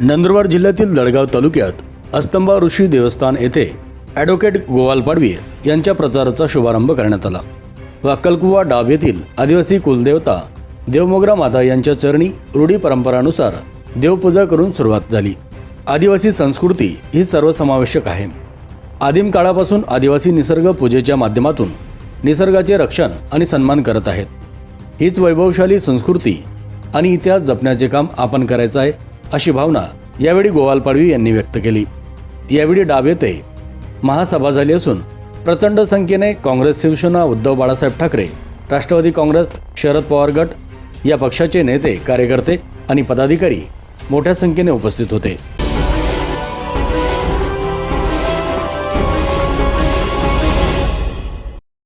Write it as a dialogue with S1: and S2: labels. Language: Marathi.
S1: नंदुरबार जिल्ह्यातील दडगाव तालुक्यात अस्तंबा ऋषी देवस्थान येथे ॲडव्होकेट गोवाल पाडवी यांच्या प्रचाराचा शुभारंभ करण्यात आला. व अक्कलकुवा डाब येथील आदिवासी कुलदेवता देवमोगरा माता यांच्या चरणी रूढी परंपरानुसार देवपूजा करून सुरुवात झाली. आदिवासी संस्कृती ही सर्वसमावेशक आहे. आदिम काळापासून आदिवासी निसर्ग पूजेच्या माध्यमातून निसर्गाचे रक्षण आणि सन्मान करत आहेत. हीच वैभवशाली संस्कृती आणि इतिहास जपण्याचे काम आपण करायचं आहे अशी भावना यावेळी गोवाल पाडवी यांनी व्यक्त केली. यावेळी डाब येते महासभा झाली असून प्रचंड संख्येने काँग्रेस शिवसेना उद्धव बाळासाहेब ठाकरे राष्ट्रवादी काँग्रेस शरद पवार गट या पक्षाचे नेते कार्यकर्ते आणि पदाधिकारी मोठ्या संख्येने उपस्थित होते.